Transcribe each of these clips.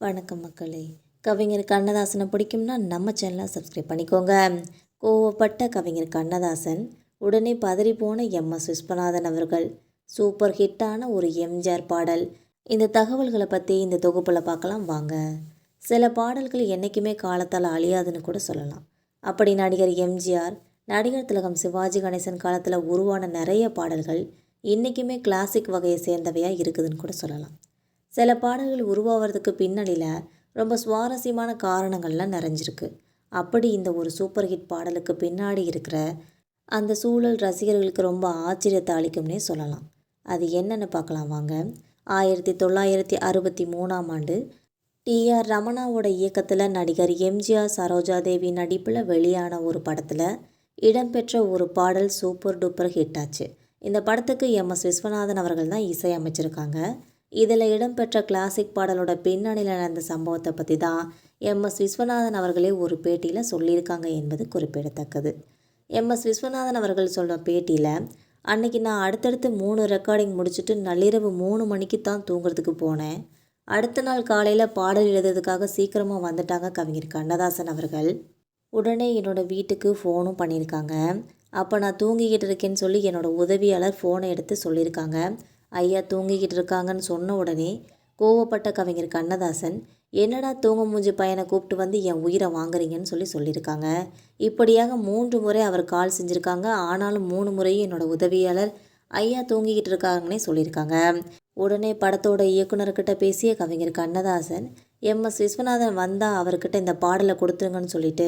வணக்கம் மக்களே. கவிஞர் கண்ணதாசனை பிடிக்கும்னா நம்ம சேனலை சப்ஸ்கிரைப் பண்ணிக்கோங்க. கோவப்பட்ட கவிஞர் கண்ணதாசன் உடனே பதறி போன எம். எஸ். விஸ்வநாதன் அவர்கள். சூப்பர் ஹிட்டான ஒரு எம்ஜிஆர் பாடல். இந்த தகவல்களை பற்றி இந்த தொகுப்பில் பார்க்கலாம் வாங்க. சில பாடல்கள் என்றைக்குமே காலத்தால் அழியாதுன்னு கூட சொல்லலாம். அப்படி நடிகர் எம்ஜிஆர் நடிகர் திலகம் சிவாஜி கணேசன் காலத்தில் உருவான நிறைய பாடல்கள் இன்றைக்குமே கிளாசிக் வகையை சேர்ந்தவையாக இருக்குதுன்னு கூட சொல்லலாம். சில பாடல்கள் உருவாகிறதுக்கு பின்னணியில் ரொம்ப சுவாரஸ்யமான காரணங்கள்லாம் நிறைஞ்சிருக்கு. அப்படி இந்த ஒரு சூப்பர் ஹிட் பாடலுக்கு பின்னாடி இருக்கிற அந்த சூழல் ரசிகர்களுக்கு ரொம்ப ஆச்சரியத்தை அளிக்கும்னே சொல்லலாம். அது என்னென்னு பார்க்கலாம் வாங்க. ஆயிரத்தி தொள்ளாயிரத்தி அறுபத்தி மூணாம் ஆண்டு டிஆர் ரமணாவோட இயக்கத்தில் நடிகர் எம்ஜிஆர் சரோஜா தேவி நடிப்பில் வெளியான ஒரு படத்தில் இடம்பெற்ற ஒரு பாடல் சூப்பர் டூப்பர் ஹிட் ஆச்சு. இந்த படத்துக்கு எம். எஸ். விஸ்வநாதன் அவர்கள் தான் இசையமைச்சிருக்காங்க. இதில் இடம்பெற்ற கிளாசிக் பாடலோட பின்னணியில் நடந்த சம்பவத்தை பற்றி தான் எம். எஸ். விஸ்வநாதன் அவர்களே ஒரு பேட்டியில் சொல்லியிருக்காங்க என்பது குறிப்பிடத்தக்கது. எம். எஸ். விஸ்வநாதன் அவர்கள் சொல்கிற பேட்டியில் அன்னைக்கு நான் அடுத்தடுத்து மூணு ரெக்கார்டிங் முடிச்சுட்டு நள்ளிரவு மூணு மணிக்கு தான் தூங்குறதுக்கு போனேன். அடுத்த நாள் காலையில் பாடல் எழுதுறதுக்காக சீக்கிரமாக வந்துட்டாங்க கவிஞர் கண்ணதாசன் அவர்கள். உடனே என்னோடய வீட்டுக்கு ஃபோனும் பண்ணியிருக்காங்க. அப்போ நான் தூங்கிக்கிட்டு இருக்கேன்னு சொல்லி என்னோடய உதவியாளர் ஃபோனை எடுத்து சொல்லியிருக்காங்க. ஐயா தூங்கிக்கிட்டு இருக்காங்கன்னு சொன்ன உடனே கோவப்பட்ட கவிஞர் கண்ணதாசன் என்னடா தூங்க மூஞ்சி பையனை கூப்பிட்டு வந்து என் உயிரை வாங்குறீங்கன்னு சொல்லி சொல்லியிருக்காங்க. இப்படியாக மூன்று முறை அவர் கால் செஞ்சுருக்காங்க. ஆனாலும் மூணு முறையும் என்னோடய உதவியாளர் ஐயா தூங்கிக்கிட்டு இருக்காங்கன்னே சொல்லியிருக்காங்க. உடனே படத்தோட இயக்குனர்கிட்ட பேசிய கவிஞர் கண்ணதாசன் எம்எஸ் விஸ்வநாதன் வந்தால் அவர்கிட்ட இந்த பாடலை கொடுத்துருங்கன்னு சொல்லிட்டு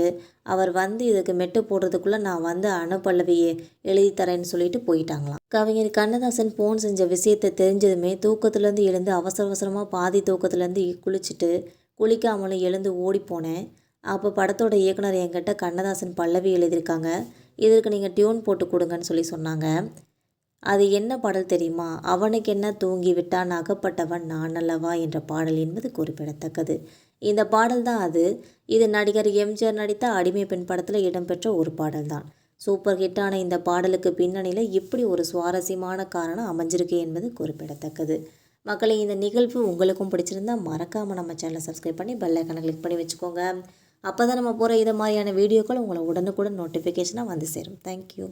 அவர் வந்து இதுக்கு மெட்டு போடுறதுக்குள்ளே நான் வந்து அணுப்பல்லவியை எழுதி தரேன்னு சொல்லிட்டு போயிட்டாங்களாம். கவிஞர் கண்ணதாசன் ஃபோன் செஞ்ச விஷயத்தை தெரிஞ்சதுமே தூக்கத்துலேருந்து எழுந்து அவசர அவசரமாக பாதி தூக்கத்துலேருந்து குளிச்சுட்டு குளிக்காமலும் எழுந்து ஓடி போனேன். அப்போ படத்தோட இயக்குனர் என்கிட்ட கண்ணதாசன் பல்லவி எழுதியிருக்காங்க. இதற்கு நீங்கள் டியூன் போட்டு கொடுங்கன்னு சொல்லி சொன்னாங்க. அது என்ன பாடல் தெரியுமா? அவனுக்கு என்ன தூங்கிவிட்டான் அகப்பட்டவன் நான் அல்லவா? என்ற பாடல் என்பது குறிப்பிடத்தக்கது. இந்த பாடல் தான் அது. இது நடிகர் எம்ஜிஆர் நடித்த அடிமை பெண் படத்தில் இடம்பெற்ற ஒரு பாடல் தான். சூப்பர் ஹிட்டான இந்த பாடலுக்கு பின்னணியில் இப்படி ஒரு சுவாரஸ்யமான காரணம் அமைஞ்சிருக்கு என்பது குறிப்பிடத்தக்கது. மக்களை இந்த நிகழ்வு உங்களுக்கும் பிடிச்சிருந்தா மறக்காமல் நம்ம சேனலை சப்ஸ்கிரைப் பண்ணி பெல்லைக்கனை கிளிக் பண்ணி வச்சுக்கோங்க. அப்போ தான் நம்ம போகிற இதை மாதிரியான வீடியோக்கள் உங்களை உடனுக்குடன் நோட்டிஃபிகேஷனாக வந்து சேரும். தேங்க்யூ